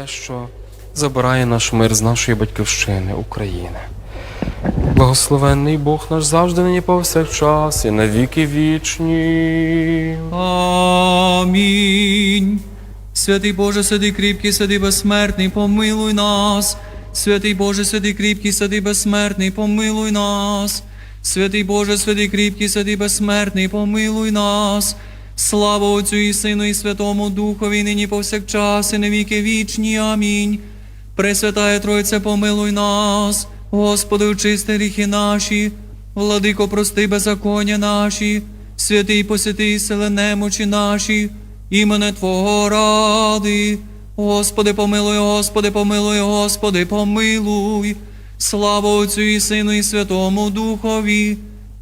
те, що забирає наш мир з нашої батьківщини, України. Благословенний Бог наш завжди нині повсякчас і на віки вічні. Амінь. Святий Боже, святий кріпкий, святий безсмертний, помилуй нас. Святий Боже, святий кріпкий, святий безсмертний, помилуй нас. Святий Боже, святий кріпкий, святий безсмертний, помилуй нас. Слава Отцю і Сину, і Святому Духові, нині повсякчас, і на віки вічні. Амінь. Пресвятая Тройце, помилуй нас, Господи, очисти гріхи наші, владико, прости беззаконня наші, святий посвятий сили немочі наші, імене Твого ради. Господи, помилуй, Господи, помилуй, Господи, помилуй. Слава Отцю і Сину, і Святому Духові,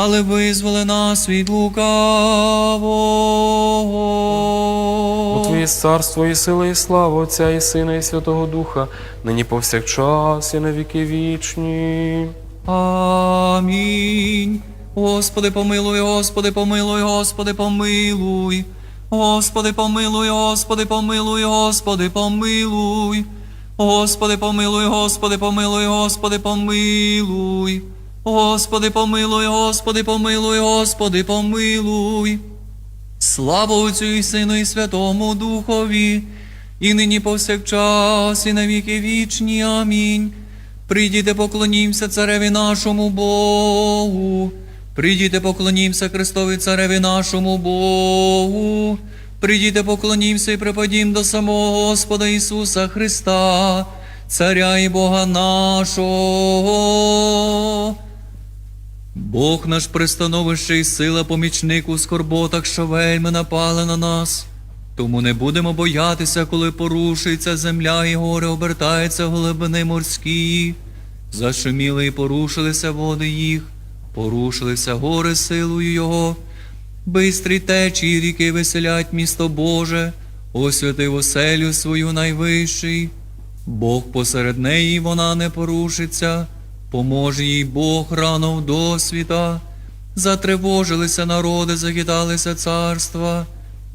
але визволи нас від лукавого. Бо Твоє царство і сила, і слава Отця і Сина, і Святого Духа, нині повсякчас і на віки вічні. Амінь. Господи, помилуй, Господи, помилуй, Господи, помилуй. Господи, помилуй, Господи, помилуй, Господи, помилуй. Господи, помилуй, Господи, помилуй, Господи, помилуй. Господи, помилуй, Господи, помилуй, Господи, помилуй. Слава Отцю і Сину, і Святому Духові, і нині повсякчас, і на віки вічні. Амінь. Прийдіте, поклонімся цареві нашому Богу. Прийдіте, поклонімся Христові цареві нашому Богу. Прийдіте, поклонімся і припадім до самого Господа Ісуса Христа, Царя і Бога нашого. Бог наш пристановище і сила помічник у скорботах, що вельми напали на нас. Тому не будемо боятися, коли порушується земля і горе обертаються в глибини морські. Зашуміли і порушилися води їх, порушилися гори силою Його. Бистрі течії ріки веселять місто Боже, освятив оселю свою найвищий. Бог посеред неї вона не порушиться, поможе їй Бог рано в досвіта. Затривожилися народи, захиталися царства.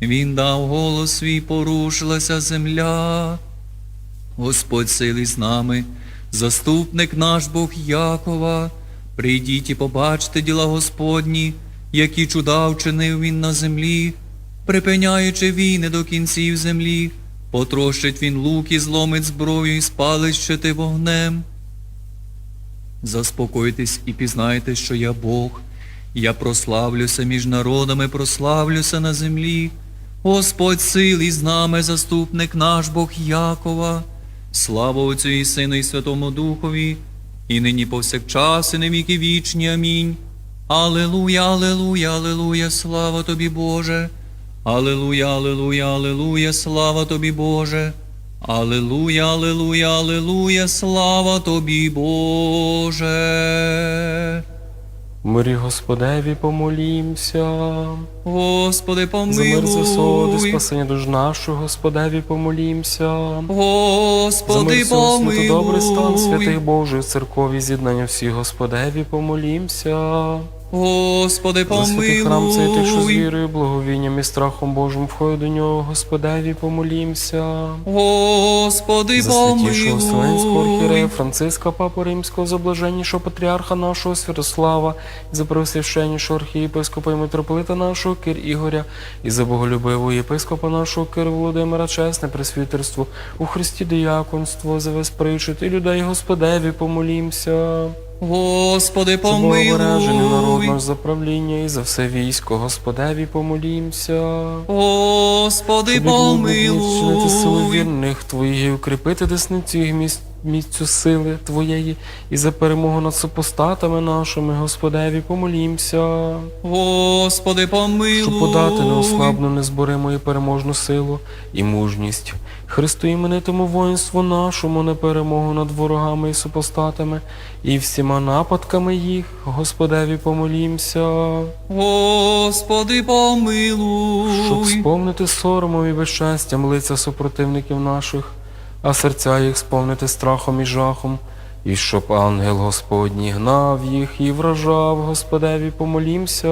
Він дав голос свій, порушилася земля. Господь сили з нами, заступник наш Бог Якова. Прийдіть і побачте діла Господні, які чуда вчинив він на землі, припиняючи війни до кінців землі, потрощить він лук і зломить зброю і спалить щити вогнем. Заспокойтесь і пізнайте, що я Бог. Я прославлюся між народами, прославлюся на землі. Господь сил і з нами, заступник наш Бог Якова. Слава Отцю і Сину, і Святому Духові, і нині повсякчас, і на віки вічні. Амінь. Алелуя, алелуя, алелуя, слава тобі, Боже. Алелуя, алелуя, алелуя, слава тобі, Боже. Алелуя, алелуя, алелуя, слава тобі, Боже. Мирі Господеві помолімся. Господи, За мир засоди, помилуй. спасення душ нашу, Господеві помолімся. За Господи, мир всього світу, добрий стан святих. Божих, церкові з'єднання всіх, Господеві помолімся. Господи, святий храм цей тих, що з вірою, благовінням і страхом Божим входять до нього, Господеві помолімся. Господи, За святішого Вселенського помилуй. Франциска Папу Римського, за блаженнішого патріарха нашого Святослава, і за преосвященнішого архієпископа і митрополита нашого Кир Ігоря, і за боголюбивого єпископа нашого Кир Володимира, чесне пресвітерство, у Христі дияконство, за весь причут, і людей Господеві помолімся. Господи, помилуй. Богобереження народ наш за правління і за все військо, Господеві помолімся. Господи, Щоб силу помилуй. вірних твоїх і укріпити десницю їх міць, міцю сили твоєї, і за перемогу над супостатами нашими, Господеві, помолімся, Господи, помилуй. щоб подати неослабну, незборимо і переможну силу і мужність, Христу іменитому воїнству нашому на перемогу над ворогами і супостатами, і всіма нападками їх, Господеві помолімся. Господи, помилуй. Щоб сповнити соромом і безщастям лиця супротивників наших, а серця їх сповнити страхом і жахом, і щоб ангел Господній гнав їх і вражав, Господеві помолімся,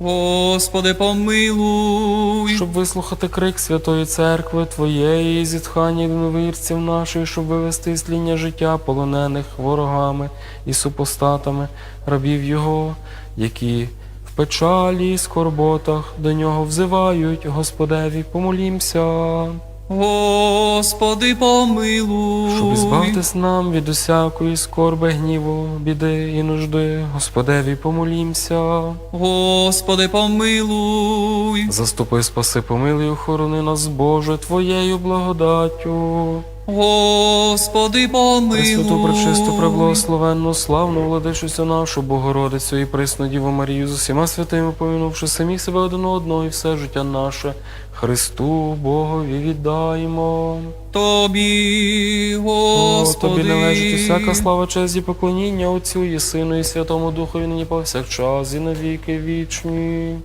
Господи, помилуй. щоб вислухати крик Святої Церкви Твоєї і зітхання єдиновірців наших, щоб вивести із тління життя полонених ворогами і супостатами, рабів Його, які в печалі і скорботах до нього взивають, Господеві, помолімся, Господи, помилуй. щоб збавтись нам від усякої скорби, гніву, біди і нужди, Господеві, помолімся. Господи, помилуй. Заступи, спаси, помилуй, охорони нас, Боже, Твоєю благодаттю. Господи, помилуй. Пресвяту, пречисту, преблагословенну, славну владичицю нашу, Богородицю і присну Діву Марію з усіма святими, помінувши самих себе один одного і все життя наше, Христу Богові віддаємо. Тобі, О, Господи. тобі належить усяка слава, честь і поклоніння Отцю і Сину, і Святому Духові нині повсякчас і на віки вічні.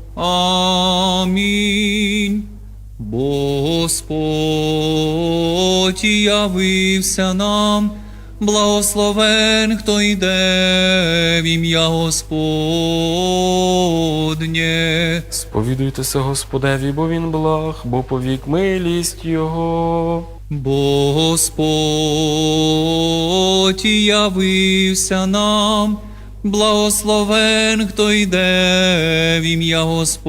Амінь. Господь явився нам, благословен, хто йде в ім'я Господнє. Сповідуйтеся Господеві, бо він благ, бо повік милість Його. Бо Господь явився нам, благословен, хто йде в ім'я Господнє.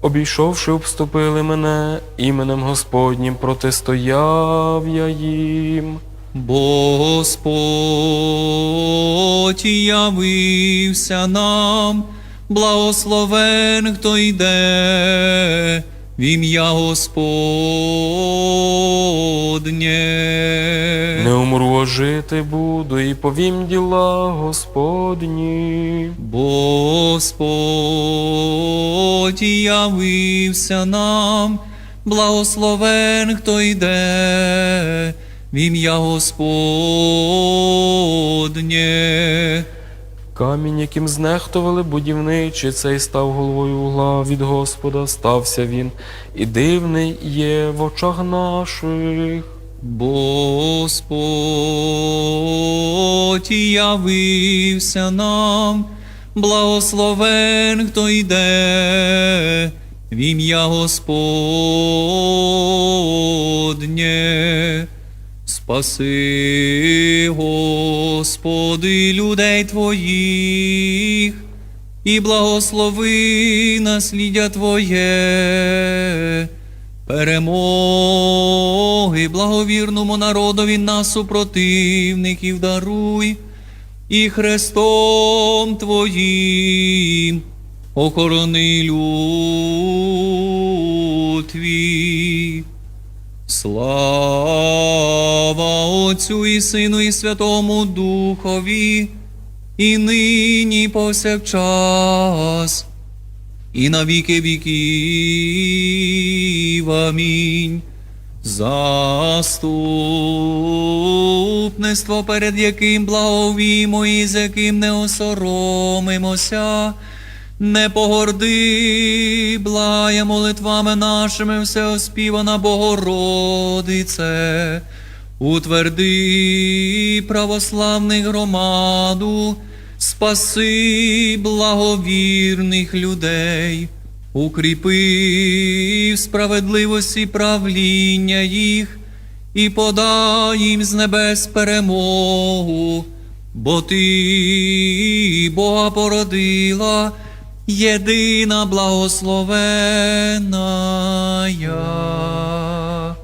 Обійшовши, обступили мене, іменем Господнім протистояв я їм. Бо Господь явився нам, благословен, хто йде в ім'я Господнє. Не умру, а жити буду, і повім діла Господні. Господь явився нам, благословен, хто йде в ім'я Господнє. Камінь, яким знехтували будівничі, цей став головою угла від Господа, стався він, і дивний є в очах наших. Господь явився нам, благословен, хто йде в ім'я Господнє. Спаси, Господи, людей Твоїх, і благослови насліддя Твоє. Перемоги благовірному народові нас супротивників даруй, і Христом Твоїм охорони люд Твій. Слава Отцю і Сину, і Святому Духові, і нині повсякчас, і на віки віків. Амінь. Заступництво, перед яким благовімо і з яким не осоромимося, не погорди, благає молитвами нашими всеоспівана Богородице, утверди православних громаду, спаси благовірних людей, укріпи в справедливості правління їх і подай їм з небес перемогу, бо ти Бога породила, єдина благословена.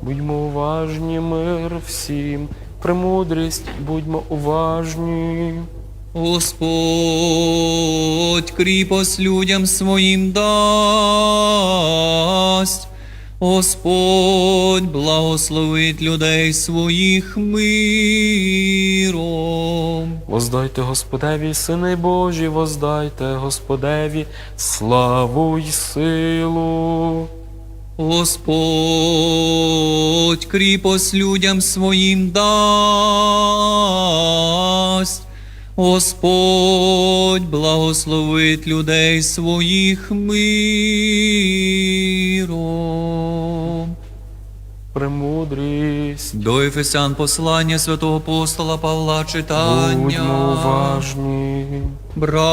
Будьмо уважні, мир всім, премудрість, будьмо уважні. Господь кріпость людям своїм дасть. Господь благословить людей своїх миром. Воздайте Господеві, сини Божі, воздайте Господеві, славу й силу. Господь кріпость людям своїм дасть. Господь благословить людей своїх миром. Премудрість. До Ефесян послання святого апостола Павла читання. Будьмо уважні. Браття,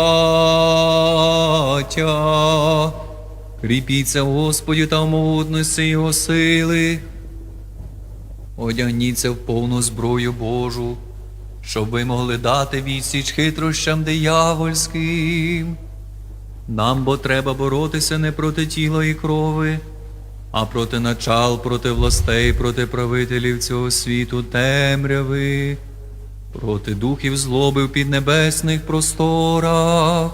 кріпіться Господі та в могутності Його сили. Одягніться в повну зброю Божу, щоб ви могли дати відсіч хитрощам диявольським. Нам бо треба боротися не проти тіла і крови, а проти начал, проти властей, проти правителів цього світу темряви, проти духів злоби в піднебесних просторах.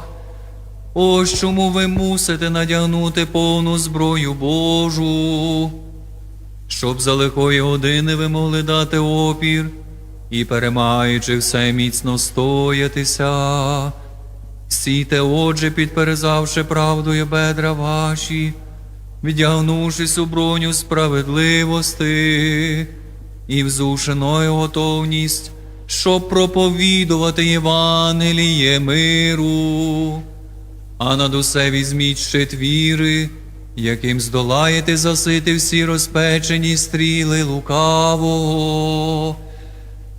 Ось чому ви мусите надягнути повну зброю Божу, щоб за лихої години ви могли дати опір і, перемагаючи все міцно стоятися. Сійте, отже, підперезавши правдою бедра ваші, вдягнувшись у броню справедливости і взушеною готовність, щоб проповідувати Євангеліє миру. А над усе візьміть щит віри, яким здолаєте засити всі розпечені стріли лукавого.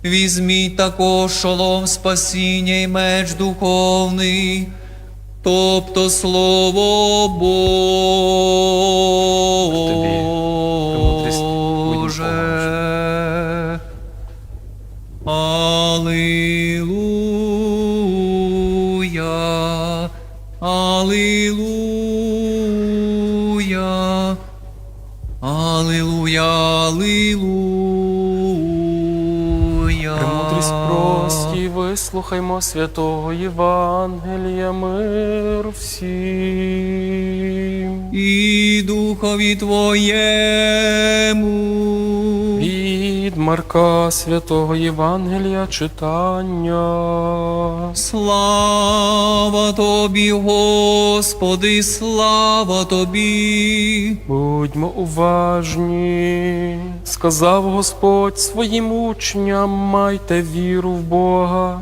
Візьміть також шолом спасіння і меч духовний, тобто слово Тобі, вислухаймо святого Євангелія, мир всім. І духові Твоєму. Від Марка святого Євангелія читання. Слава Тобі, Господи, слава Тобі. Будьмо уважні, сказав Господь своїм учням, майте віру в Бога.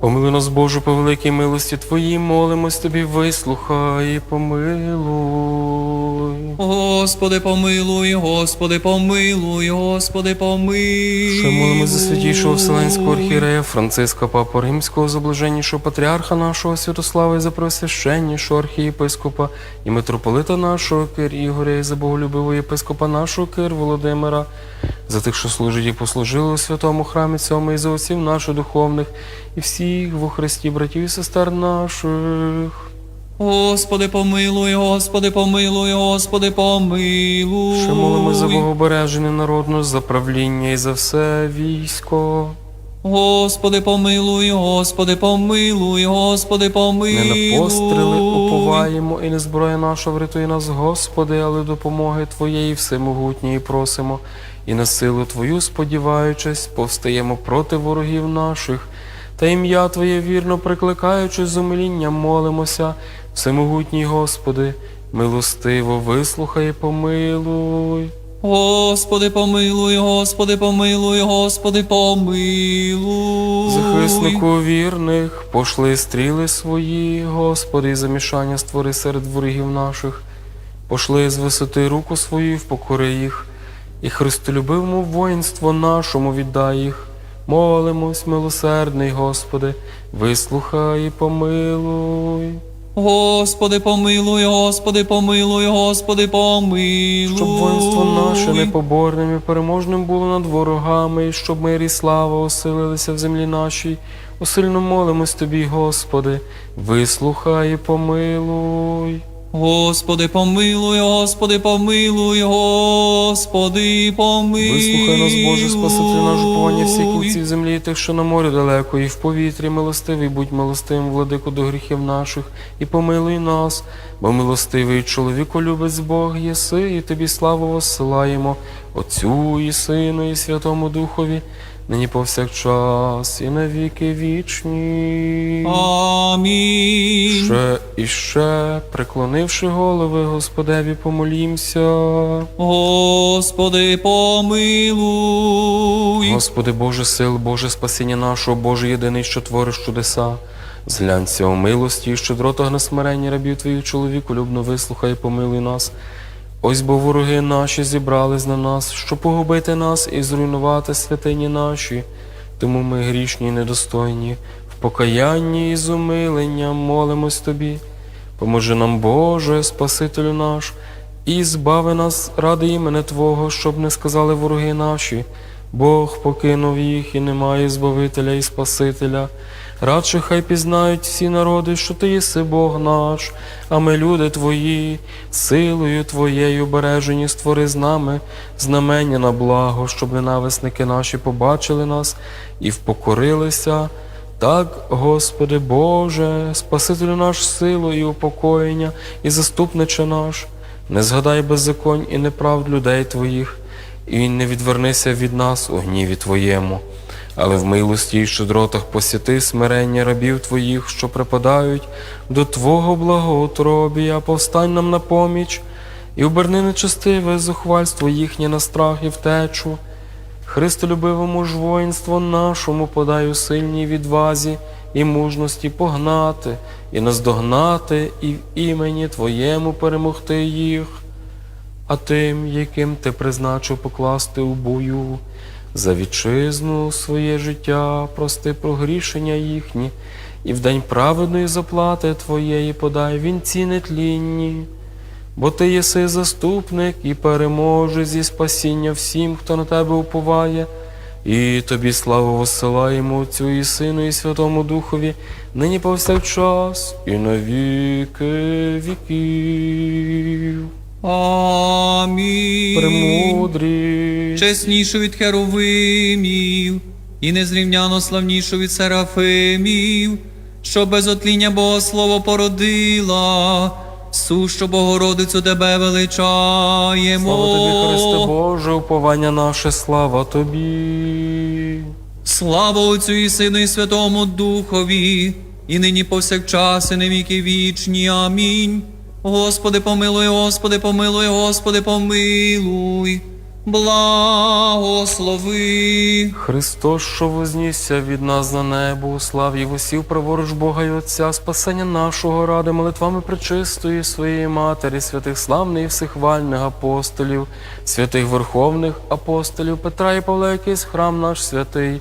Помилуй нас, Божу, по великій милості Твоїй, молимось Тобі, вислухай і помилуй. Господи, помилуй, Господи, помилуй, Господи, помилуй. Ще молимо за святішого Вселенського архієрея Франциска Папу Римського, за блаженнішого патріарха нашого Святослава і за пресвященнішого архієпископа і митрополита нашого Кир Ігоря, і за боголюбивого єпископа нашого Кир Володимира, за тих, що служать і послужили у святому храмі цьому, і за отців наших духовних, і всіх во Христі, братів і сестер наших. Господи, помилуй, Господи, помилуй, Господи, помилуй. Ще молимо за богобереження народну, за правління і за все військо. Господи, помилуй, Господи, помилуй, Господи, помилуй. Не на постріли уповаємо, і не зброя наша врятує нас, Господи, але допомоги Твоєї всемогутньої просимо, і на силу Твою, сподіваючись, повстаємо проти ворогів наших, та ім'я Твоє вірно прикликаючи з умилінням, молимося, всемогутній Господи, милостиво вислухай і помилуй. Господи, помилуй, Господи, помилуй, Господи, помилуй. Захиснику вірних, пошли стріли свої, Господи, і замішання створи серед ворогів наших, пошли з висоти руку свою, і впокори їх, і Христолюбивому воїнству нашому віддай їх. Молимось, милосердний Господи, вислухай і помилуй. Господи, помилуй, Господи, помилуй, Господи, помилуй. Щоб воїнство наше непоборним і переможним було над ворогами, і щоб мир і слава оселилися в землі нашій. Усильно молимось Тобі, Господи, вислухай і помилуй. Господи, помилуй, Господи, помилуй, Господи, помилуй. Вислухай нас, Боже, спаситель наш уповання всіх кінців землі, і тих, що на морі далеко, і в повітрі милостивий, будь милостивим, владику до гріхів наших, і помилуй нас, бо милостивий чоловіку любець Бог єси, і тобі славу воссилаємо, Отцю і Сину, і Святому Духові, нині повсякчас, і на віки вічні. Амінь. Ще і ще, преклонивши голови, Господеві, помолімся. Господи, помилуй. Господи Боже сил, Боже спасіння нашого, Боже єдиний, що твориш чудеса. Зглянься у милості і щедротах на смиренні рабів Твоїх чоловіку, любно вислухай і помилуй нас. Ось бо вороги наші зібрались на нас, щоб погубити нас і зруйнувати святині наші. Тому ми грішні і недостойні, в покаянні і з умиленням молимось Тобі. Поможи нам, Боже, Спасителю наш, і збави нас ради імени Твого, щоб не сказали вороги наші. Бог покинув їх і немає Збавителя і Спасителя. Радше хай пізнають всі народи, що ти єси Бог наш, а ми, люди Твої, силою Твоєю бережені створи з нами знамення на благо, щоб ненависники наші побачили нас і впокорилися. Так, Господи Боже, Спасителю наш силу і упокоєння, і заступниче наш, не згадай беззаконь і неправд людей Твоїх, і не відвернися від нас у гніві Твоєму, але в милості і щедротах посіти смирення рабів Твоїх, що припадають до Твого благоутробія, повстань нам на поміч, і оберни нечестиве зухвальство їхнє на страх і втечу. Христолюбивому ж воїнству нашому подай сильній відвазі і мужності погнати, і наздогнати, і в імені Твоєму перемогти їх, а тим, яким ти призначив покласти у бою, за вітчизну своє життя, прости прогрішення їхні, і в день праведної заплати Твоєї подай вінці нетлінні. Бо ти єси заступник і переможеш зі спасіння всім, хто на тебе уповає, і тобі славу воссилаємо Отцю і Сину, і Святому Духові, нині повсякчас, і на віки віків. Амінь. Премудрість. Чеснішу від херовимів, і незрівняно славнішу від серафимів, що без отління Богослово породила, сущу Богородицю тебе величаємо. Слава тобі, Христе Боже, уповання наше, слава тобі. Слава Отцю і Сину, і Святому Духові, і нині повсякчас, і на віки вічні. Амінь. Господи, помилуй, Господи, помилуй, Господи, помилуй, благослови. Христос, що вознісся від нас на небо, у славі восів праворуч Бога і Отця, спасення нашого ради, молитвами пречистої своєї Матері, святих славних і всехвальних апостолів, святих верховних апостолів Петра і Павла, якийсь храм наш святий,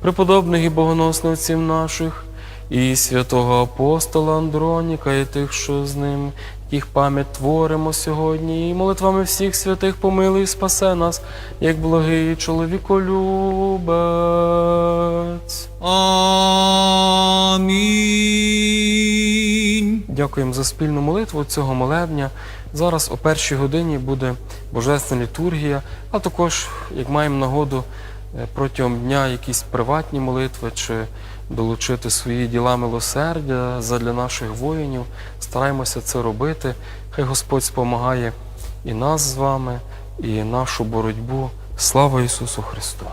преподобних і богоносних отців наших, і святого апостола Андроніка, і тих, що з ним, їх пам'ять творимо сьогодні, і молитвами всіх святих помилуй і спасе нас, як благий чоловіколюбець. Амінь. Дякуємо за спільну молитву цього молебня. Зараз о першій годині буде божественна літургія, а також, як маємо нагоду, е, протягом дня якісь приватні молитви чи долучити свої діла милосердя задля наших воїнів. Стараємося це робити. Хай Господь спомагає і нас з вами, і нашу боротьбу. Слава Ісусу Христу!